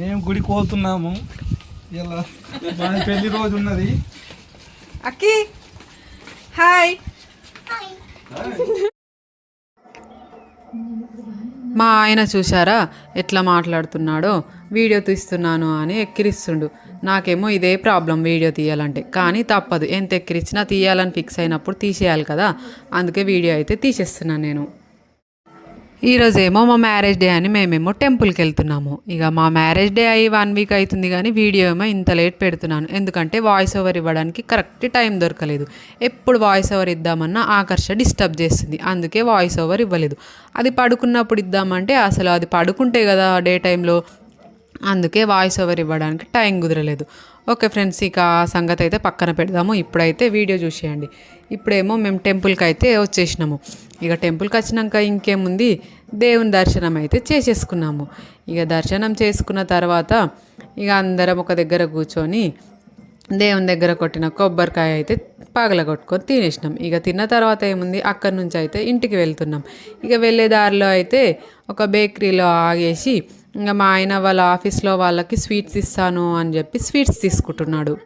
మేము గుడికి పోతున్నాము. ఇలా మా పెళ్ళి రోజు ఉన్నది. అక్కి హాయ్. మా ఆయన చూసారా ఎట్లా మాట్లాడుతున్నాడో? వీడియో తీస్తున్నాను అని ఎక్కిరిస్తుండు. నాకేమో ఇదే ప్రాబ్లం వీడియో తీయాలంటే. కానీ తప్పదు. ఎంత ఎక్కిరించినా తీయాలని ఫిక్స్ అయినప్పుడు తీసేయాలి కదా. అందుకే వీడియో అయితే తీసేస్తున్నాను నేను. ఈరోజేమో మా మ్యారేజ్ డే అని మేమేమో టెంపుల్కి వెళ్తున్నాము ఇక మా మ్యారేజ్ డే అయ్యి వన్ వీక్ అవుతుంది కానీ వీడియో ఏమో ఇంత లేట్ పెడుతున్నాను. ఎందుకంటే వాయిస్ ఓవర్ ఇవ్వడానికి కరెక్ట్ టైం దొరకలేదు. ఎప్పుడు వాయిస్ ఓవర్ ఇద్దామన్నా ఆకర్ష డిస్టర్బ్ చేస్తుంది. అందుకే వాయిస్ ఓవర్ ఇవ్వలేదు. అది పడుకున్నప్పుడు ఇద్దామంటే అసలు అది పడుకుంటే కదా డే టైంలో అందుకే వాయిస్ ఓవర్ ఇవ్వడానికి టైం కుదరలేదు. ఓకే ఫ్రెండ్స్ ఇక ఆ సంగతి అయితే పక్కన పెడదాము. ఇప్పుడైతే వీడియో చూసేయండి. ఇప్పుడేమో మేము టెంపుల్కి అయితే వచ్చేసినాము. ఇక టెంపుల్కి వచ్చినాక ఇంకేముంది? దేవుని దర్శనం అయితే చేసేసుకున్నాము. ఇక దర్శనం చేసుకున్న తర్వాత ఇక అందరం ఒక దగ్గర కూర్చొని దేవుని దగ్గర కొట్టిన కొబ్బరికాయ అయితే పగలగొట్టుకొని తినేసినాం. ఇక తిన్న తర్వాత ఏముంది? అక్కడి నుంచి అయితే ఇంటికి వెళ్తున్నాం. ఇక వెళ్ళే దారిలో అయితే ఒక బేకరీలో ఆగేసి ఇంకా మా ఆయన వాళ్ళ ఆఫీస్లో వాళ్ళకి స్వీట్స్ ఇస్తాను అని చెప్పి స్వీట్స్ తీసుకుంటున్నాడు.